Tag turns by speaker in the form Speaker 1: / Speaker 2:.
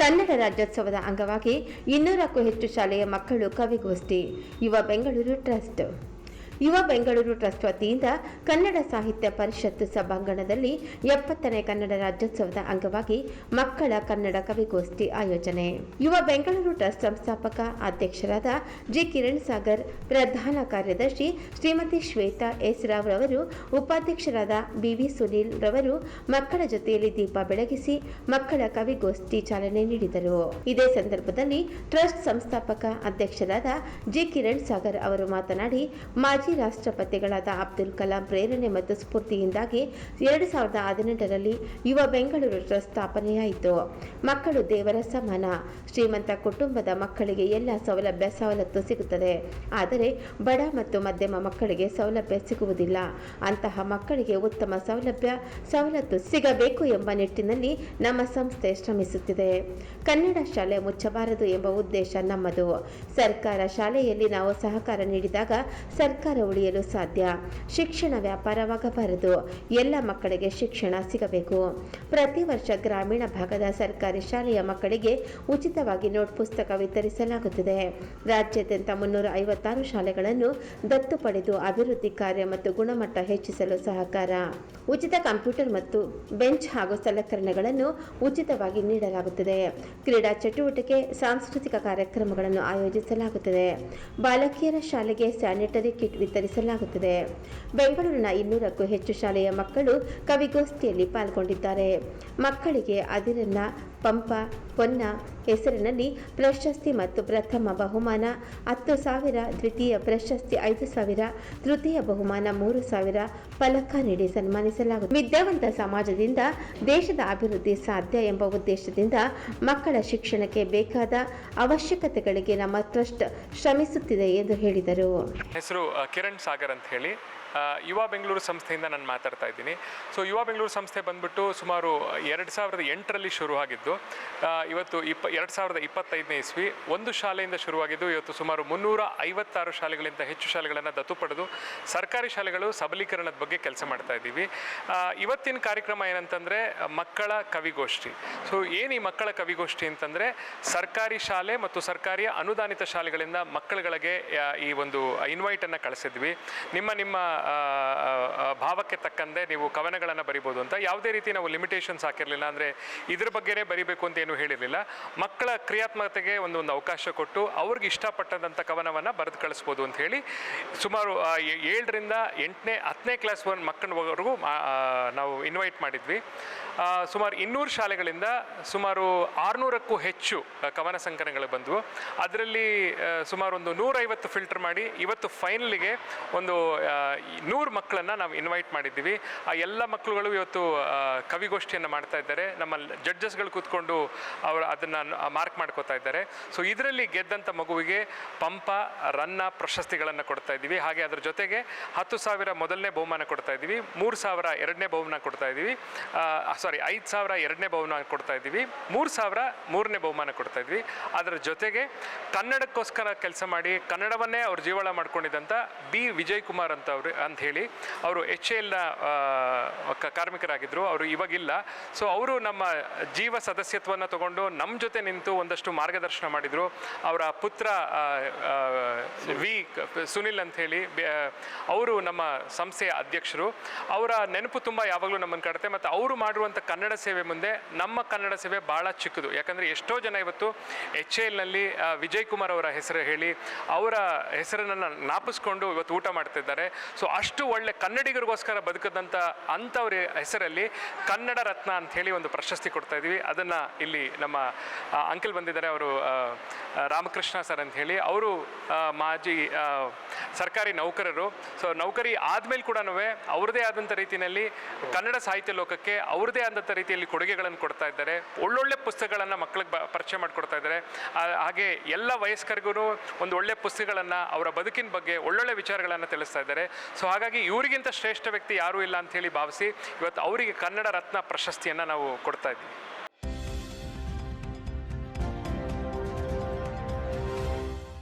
Speaker 1: ಕನ್ನಡ ರಾಜ್ಯೋತ್ಸವದ ಅಂಗವಾಗಿ ಇನ್ನೂರಕ್ಕೂ ಹೆಚ್ಚು ಶಾಲೆಯ ಮಕ್ಕಳು ಕವಿಗೋಷ್ಠಿ ಯುವ ಬೆಂಗಳೂರು ಟ್ರಸ್ಟ್. ಯುವ ಬೆಂಗಳೂರು ಟ್ರಸ್ಟ್ ವತಿಯಿಂದ ಕನ್ನಡ ಸಾಹಿತ್ಯ ಪರಿಷತ್ತು ಸಭಾಂಗಣದಲ್ಲಿ ಎಪ್ಪತ್ತನೇ ಕನ್ನಡ ರಾಜ್ಯೋತ್ಸವದ ಅಂಗವಾಗಿ ಮಕ್ಕಳ ಕನ್ನಡ ಕವಿಗೋಷ್ಠಿ ಆಯೋಜನೆ. ಯುವ ಬೆಂಗಳೂರು ಟ್ರಸ್ಟ್ ಸಂಸ್ಥಾಪಕ ಅಧ್ಯಕ್ಷರಾದ ಜಿ ಕಿರಣ್ ಸಾಗರ್, ಪ್ರಧಾನ ಕಾರ್ಯದರ್ಶಿ ಶ್ರೀಮತಿ ಶ್ವೇತಾ ಎಸ್ ರಾವ್ ರವರು, ಉಪಾಧ್ಯಕ್ಷರಾದ ಬಿವಿ ಸುನೀಲ್ ರವರು ಮಕ್ಕಳ ಜೊತೆಯಲ್ಲಿ ದೀಪ ಬೆಳಗಿಸಿ ಮಕ್ಕಳ ಕವಿಗೋಷ್ಠಿ ಚಾಲನೆ ನೀಡಿದರು. ಇದೇ ಸಂದರ್ಭದಲ್ಲಿ ಟ್ರಸ್ಟ್ ಸಂಸ್ಥಾಪಕ ಅಧ್ಯಕ್ಷರಾದ ಜಿ ಕಿರಣ್ ಸಾಗರ್ ಅವರು ಮಾತನಾಡಿ, ಮಾಜಿ ರಾಷ್ಟ್ರಪತಿಗಳಾದ ಅಬ್ದುಲ್ ಕಲಾಂ ಪ್ರೇರಣೆ ಮತ್ತು ಸ್ಫೂರ್ತಿಯಿಂದಾಗಿ ಎರಡು ಸಾವಿರದ ಹದಿನೆಂಟರಲ್ಲಿ ಯುವ ಬೆಂಗಳೂರು ಟ್ರಸ್ಟ್ ಸ್ಥಾಪನೆಯಾಯಿತು ಮಕ್ಕಳು ದೇವರ ಸಮಾನ. ಶ್ರೀಮಂತ ಕುಟುಂಬದ ಮಕ್ಕಳಿಗೆ ಎಲ್ಲ ಸೌಲಭ್ಯ ಸವಲತ್ತು ಸಿಗುತ್ತದೆ. ಆದರೆ ಬಡ ಮತ್ತು ಮಧ್ಯಮ ಮಕ್ಕಳಿಗೆ ಸೌಲಭ್ಯ ಸಿಗುವುದಿಲ್ಲ. ಅಂತಹ ಮಕ್ಕಳಿಗೆ ಉತ್ತಮ ಸೌಲಭ್ಯ ಸವಲತ್ತು ಸಿಗಬೇಕು ಎಂಬ ನಿಟ್ಟಿನಲ್ಲಿ ನಮ್ಮ ಸಂಸ್ಥೆ ಶ್ರಮಿಸುತ್ತಿದೆ. ಕನ್ನಡ ಶಾಲೆ ಮುಚ್ಚಬಾರದು ಎಂಬ ಉದ್ದೇಶ ನಮ್ಮದು. ಸರ್ಕಾರ ಶಾಲೆಯಲ್ಲಿ ನಾವು ಸಹಕಾರ ನೀಡಿದಾಗ ಸರ್ಕಾರ ಉಳಿಯಲು ಸಾಧ್ಯ. ಶಿಕ್ಷಣ ವ್ಯಾಪಾರವಾಗಬಾರದು. ಎಲ್ಲ ಮಕ್ಕಳಿಗೆ ಶಿಕ್ಷಣ ಸಿಗಬೇಕು. ಪ್ರತಿ ವರ್ಷ ಗ್ರಾಮೀಣ ಭಾಗದ ಸರ್ಕಾರಿ ಶಾಲೆಯ ಮಕ್ಕಳಿಗೆ ಉಚಿತವಾಗಿ ನೋಟ್ ಪುಸ್ತಕ ವಿತರಿಸಲಾಗುತ್ತದೆ. ರಾಜ್ಯಾದ್ಯಂತ ಮುನ್ನೂರ ಐವತ್ತಾರು ಶಾಲೆಗಳನ್ನು ದತ್ತು ಪಡೆದು ಅಭಿವೃದ್ಧಿ ಕಾರ್ಯ ಮತ್ತು ಗುಣಮಟ್ಟ ಹೆಚ್ಚಿಸಲು ಸಹಕಾರ. ಉಚಿತ ಕಂಪ್ಯೂಟರ್ ಮತ್ತು ಬೆಂಚ್ ಹಾಗೂ ಸಲಕರಣೆಗಳನ್ನು ಉಚಿತವಾಗಿ ನೀಡಲಾಗುತ್ತದೆ. ಕ್ರೀಡಾ ಚಟುವಟಿಕೆ, ಸಾಂಸ್ಕೃತಿಕ ಕಾರ್ಯಕ್ರಮಗಳನ್ನು ಆಯೋಜಿಸಲಾಗುತ್ತದೆ. ಬಾಲಕಿಯರ ಶಾಲೆಗೆ ಸ್ಯಾನಿಟರಿ ಕಿಟ್ ವಿತರಿಸಲಾಗುತ್ತದೆ. ಬೆಂಗಳೂರಿನ ಇನ್ನೂರಕ್ಕೂ ಹೆಚ್ಚು ಶಾಲೆಯ ಮಕ್ಕಳು ಕವಿಗೋಷ್ಠಿಯಲ್ಲಿ ಪಾಲ್ಗೊಂಡಿದ್ದಾರೆ. ಮಕ್ಕಳಿಗೆ ಅದಿರನ್ನ ಪಂಪ, ಪೊನ್ನ ಹೆಸರಿನಲ್ಲಿ ಪ್ರಶಸ್ತಿ ಮತ್ತು ಪ್ರಥಮ ಬಹುಮಾನ, ಹತ್ತು ಸಾವಿರ, ದ್ವಿತೀಯ ಪ್ರಶಸ್ತಿ, ಐದು ಸಾವಿರ, ತೃತೀಯ ಬಹುಮಾನ, ಮೂರು ಸಾವಿರ ಫಲಕ ನೀಡಿ ಸನ್ಮಾನಿಸಲಾಗುತ್ತದೆ ವಿದ್ಯಾವಂತ ಸಮಾಜದಿಂದ ದೇಶದ ಅಭಿವೃದ್ಧಿ ಸಾಧ್ಯ ಎಂಬ ಉದ್ದೇಶದಿಂದ ಮಕ್ಕಳ ಶಿಕ್ಷಣಕ್ಕೆ ಬೇಕಾದ ಅವಶ್ಯಕತೆಗಳಿಗೆ ನಮ್ಮ ಟ್ರಸ್ಟ್ ಶ್ರಮಿಸುತ್ತಿದೆ ಎಂದು ಹೇಳಿದರು.
Speaker 2: ಹೆಸರು ಕಿರಣ್ ಸಾಗರ್ ಅಂತ ಹೇಳಿ. ಯುವ ಬೆಂಗಳೂರು ಸಂಸ್ಥೆಯಿಂದ ನಾನು ಮಾತಾಡ್ತಾ ಇದ್ದೀನಿ. ಸೊ ಯುವ ಬೆಂಗಳೂರು ಸಂಸ್ಥೆ ಬಂದ್ಬಿಟ್ಟು ಸುಮಾರು ಎರಡು ಸಾವಿರದ ಎಂಟರಲ್ಲಿ ಶುರುವಾಗಿದ್ದು ಇವತ್ತು ಇಪ್ಪ, ಎರಡು ಸಾವಿರದ ಇಪ್ಪತ್ತೈದನೇ ಇಸ್ವಿ, ಒಂದು ಶಾಲೆಯಿಂದ ಶುರುವಾಗಿದ್ದು, ಇವತ್ತು ಸುಮಾರು ಮುನ್ನೂರ ಐವತ್ತಾರು ಶಾಲೆಗಳಿಂದ ಹೆಚ್ಚು ಶಾಲೆಗಳನ್ನು ದತ್ತು ಪಡೆದು, ಸರ್ಕಾರಿ ಶಾಲೆಗಳು ಸಬಲೀಕರಣದ ಬಗ್ಗೆ ಕೆಲಸ ಮಾಡ್ತಾ ಇದ್ದೀವಿ. ಇವತ್ತಿನ ಕಾರ್ಯಕ್ರಮ ಏನಂತಂದರೆ, ಮಕ್ಕಳ ಕವಿಗೋಷ್ಠಿ. ಸೊ ಏನು ಈ ಮಕ್ಕಳ ಕವಿಗೋಷ್ಠಿ ಅಂತಂದರೆ, ಸರ್ಕಾರಿ ಶಾಲೆ ಮತ್ತು ಸರ್ಕಾರಿಯ ಅನುದಾನಿತ ಶಾಲೆಗಳಿಂದ ಮಕ್ಕಳುಗಳಿಗೆ ಈ ಒಂದು ಇನ್ವೈಟನ್ನು ಕಳಿಸಿದ್ವಿ. ನಿಮ್ಮ ನಿಮ್ಮ ಭಾವಕ್ಕೆ ತಕ್ಕಂತೆ ನೀವು ಕವನಗಳನ್ನು ಬರಿಬೋದು ಅಂತ. ಯಾವುದೇ ರೀತಿ ನಾವು ಲಿಮಿಟೇಷನ್ಸ್ ಹಾಕಿರಲಿಲ್ಲ ಅಂದರೆ ಇದ್ರ ಬಗ್ಗೆನೇ ಬರಿಬೇಕು ಅಂತ ಏನು ಹೇಳಿರಲಿಲ್ಲ. ಮಕ್ಕಳ ಕ್ರಿಯಾತ್ಮಕತೆಗೆ ಒಂದು ಒಂದು ಅವಕಾಶ ಕೊಟ್ಟು ಅವ್ರಿಗೆ ಇಷ್ಟಪಟ್ಟಂಥ ಕವನವನ್ನು ಬರೆದು ಕಳಿಸ್ಬೋದು ಅಂತ ಹೇಳಿ ಸುಮಾರು ಏಳರಿಂದ ಎಂಟನೇ, ಹತ್ತನೇ ಕ್ಲಾಸ್ ಒನ್ ಮಕ್ಕಳವರೆಗೂ ನಾವು ಇನ್ವೈಟ್ ಮಾಡಿದ್ವಿ. ಸುಮಾರು ಇನ್ನೂರು ಶಾಲೆಗಳಿಂದ ಸುಮಾರು ಆರುನೂರಕ್ಕೂ ಹೆಚ್ಚು ಕವನ ಸಂಕಲನಗಳು ಬಂದವು. ಅದರಲ್ಲಿ ಸುಮಾರು ಒಂದು ನೂರೈವತ್ತು ಫಿಲ್ಟರ್ ಮಾಡಿ ಇವತ್ತು ಫೈನಲಿಗೆ ಒಂದು ನೂರು ಮಕ್ಕಳನ್ನು ನಾವು ಇನ್ವೈಟ್ ಮಾಡಿದ್ದೀವಿ. ಆ ಎಲ್ಲ ಮಕ್ಕಳುಗಳು ಇವತ್ತು ಕವಿಗೋಷ್ಠಿಯನ್ನು ಮಾಡ್ತಾ ಇದ್ದಾರೆ. ನಮ್ಮ ಜಡ್ಜಸ್ಗಳು ಕೂತ್ಕೊಂಡು ಅವರು ಅದನ್ನು ಮಾರ್ಕ್ ಮಾಡ್ಕೋತಾ ಇದ್ದಾರೆ. ಸೊ ಇದರಲ್ಲಿ ಗೆದ್ದಂಥ ಮಗುವಿಗೆ ಪಂಪ, ರನ್ನ ಪ್ರಶಸ್ತಿಗಳನ್ನು ಕೊಡ್ತಾ ಇದ್ದೀವಿ. ಹಾಗೆ ಅದರ ಜೊತೆಗೆ ಹತ್ತು ಸಾವಿರ ಮೊದಲನೇ ಬಹುಮಾನ ಕೊಡ್ತಾ ಇದ್ದೀವಿ. ಮೂರು ಸಾವಿರ ಎರಡನೇ ಬಹುಮಾನ ಕೊಡ್ತಾ ಇದ್ದೀವಿ. ಸಾರಿ ಐದು ಸಾವಿರ ಎರಡನೇ ಬಹುಮಾನ ಕೊಡ್ತಾ ಇದ್ದೀವಿ. ಮೂರು ಸಾವಿರ ಮೂರನೇ ಬಹುಮಾನ ಕೊಡ್ತಾ ಇದ್ವಿ ಅದರ ಜೊತೆಗೆ ಕನ್ನಡಕ್ಕೋಸ್ಕರ ಕೆಲಸ ಮಾಡಿ ಕನ್ನಡವನ್ನೇ ಅವ್ರು ಜೀವಳ ಮಾಡ್ಕೊಂಡಿದ್ದಂಥ ಬಿ. ವಿಜಯ್ ಕುಮಾರ್ ಅಂತ ಅವರು ಅಂತ ಹೇಳಿ ಅವರು ಎಚ್ ಎಲ್ನ ಕಾರ್ಮಿಕರಾಗಿದ್ದರು ಅವರು ಇವಾಗಿಲ್ಲ. ಸೊ ಅವರು ನಮ್ಮ ಜೀವ ಸದಸ್ಯತ್ವವನ್ನು ತಗೊಂಡು ನಮ್ಮ ಜೊತೆ ನಿಂತು ಒಂದಷ್ಟು ಮಾರ್ಗದರ್ಶನ ಮಾಡಿದರು. ಅವರ ಪುತ್ರ ವಿ, ಸುನಿಲ್ ಅಂತ ಹೇಳಿ ಅವರು ನಮ್ಮ ಸಂಸ್ಥೆಯ ಅಧ್ಯಕ್ಷರು. ಅವರ ನೆನಪು ತುಂಬ ಯಾವಾಗಲೂ ನಮ್ಮನ್ನು ಕಾಡುತ್ತೆ ಮತ್ತು ಅವರು ಮಾಡಿರುವಂಥ ಕನ್ನಡ ಸೇವೆ ಮುಂದೆ ನಮ್ಮ ಕನ್ನಡ ಸೇವೆ ಭಾಳ ಚಿಕ್ಕದು. ಯಾಕಂದರೆ ಎಷ್ಟೋ ಜನ ಇವತ್ತು ಎಚ್ ಎಲ್ನಲ್ಲಿ ವಿಜಯ್ ಕುಮಾರ್ ಅವರ ಹೆಸರು ಹೇಳಿ ಅವರ ಹೆಸರನ್ನು ನಾಪಿಸ್ಕೊಂಡು ಇವತ್ತು ಊಟ ಮಾಡ್ತಿದ್ದಾರೆ. ಸೊ ಅಷ್ಟು ಒಳ್ಳೆ ಕನ್ನಡಿಗರಿಗೋಸ್ಕರ ಬದುಕದಂಥ ಅಂಥವ್ರ ಹೆಸರಲ್ಲಿ ಕನ್ನಡ ರತ್ನ ಅಂತ ಹೇಳಿ ಒಂದು ಪ್ರಶಸ್ತಿ ಕೊಡ್ತಾ ಇದ್ದೀವಿ. ಅದನ್ನು ಇಲ್ಲಿ ನಮ್ಮ ಅಂಕಲ್ ಬಂದಿದ್ದಾರೆ. ಅವರು ರಾಮಕೃಷ್ಣ ಸರ್ ಅಂತ ಹೇಳಿ. ಅವರು ಮಾಜಿ ಸರ್ಕಾರಿ ನೌಕರರು. ಸೊ ನೌಕರಿ ಆದಮೇಲೆ ಕೂಡ ಅವ್ರದ್ದೇ ಆದಂಥ ರೀತಿಯಲ್ಲಿ ಕನ್ನಡ ಸಾಹಿತ್ಯ ಲೋಕಕ್ಕೆ ಅವ್ರದ್ದೇ ಆದಂಥ ರೀತಿಯಲ್ಲಿ ಕೊಡುಗೆಗಳನ್ನು ಕೊಡ್ತಾ ಇದ್ದಾರೆ. ಒಳ್ಳೊಳ್ಳೆ ಪುಸ್ತಕಗಳನ್ನು ಮಕ್ಕಳಿಗೆ ಬ, ಪರಿಚಯ ಮಾಡಿಕೊಡ್ತಾ ಇದ್ದಾರೆ. ಹಾಗೆ ಎಲ್ಲ ವಯಸ್ಕರಿಗೂ ಒಂದು ಒಳ್ಳೆ ಪುಸ್ತಕಗಳನ್ನು ಅವರ ಬದುಕಿನ ಬಗ್ಗೆ ಒಳ್ಳೊಳ್ಳೆ ವಿಚಾರಗಳನ್ನು ತಿಳಿಸ್ತಾ ಇದ್ದಾರೆ. ಸೊ ಹಾಗಾಗಿ ಇವರಿಗಿಂತ ಶ್ರೇಷ್ಠ ವ್ಯಕ್ತಿ ಯಾರೂ ಇಲ್ಲ ಅಂತ ಹೇಳಿ ಭಾವಿಸಿ ಇವತ್ತು ಅವರಿಗೆ ಕನ್ನಡ ರತ್ನ ಪ್ರಶಸ್ತಿಯನ್ನು ನಾವು ಕೊಡ್ತಾ ಇದ್ದೀವಿ.